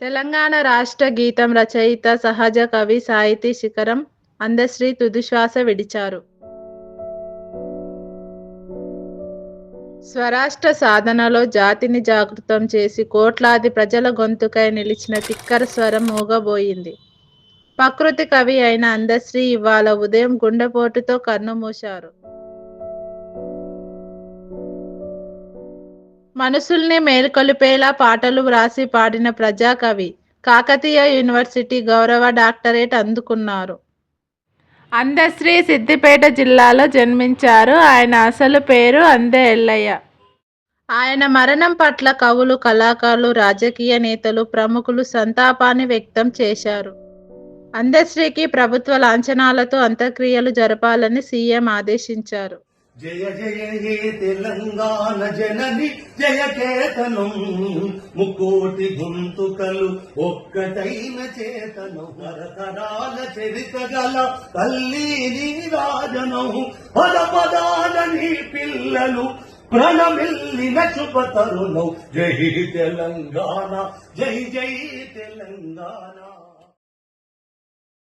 తెలంగాణ రాష్ట్ర గీతం రచయిత సహజ కవి సాహితీ శిఖరం అందశ్రీ తుదిశ్వాస విడిచారు. స్వరాష్ట్ర సాధనలో జాతిని జాగృతం చేసి కోట్లాది ప్రజల గొంతుకై నిలిచిన తిక్కర స్వరం మూగబోయింది. ప్రకృతి కవి అయిన అందశ్రీ ఇవాళ ఉదయం గుండెపోటుతో కన్నుమూశారు మనసుల్ని మేల్కొలిపేలా పాటలు వ్రాసి పాడిన ప్రజాకవి కాకతీయ యూనివర్సిటీ గౌరవ డాక్టరేట్ అందుకున్నారు. అందశ్రీ సిద్దిపేట జిల్లాలో జన్మించారు. ఆయన అసలు పేరు అందే ఎల్లయ్య. ఆయన మరణం పట్ల కవులు కళాకారులు రాజకీయ నేతలు ప్రముఖులు సంతాపాన్ని వ్యక్తం చేశారు. అందశ్రీకి ప్రభుత్వ లాంఛనాలతో అంత్యక్రియలు జరపాలని సీఎం ఆదేశించారు. జయ జయ హే తెలంగాణ జనని జయ కేతనం. ముకోటి గొంతుకలు ఒక్కటైన చేతనం. తరతరాల చరిత గల తల్లి నీ పద పదాల నీ పిల్లలు ప్రణమిల్లిన శుభ తరుణం. జై తెలంగాణ జై జై తెలంగాణ.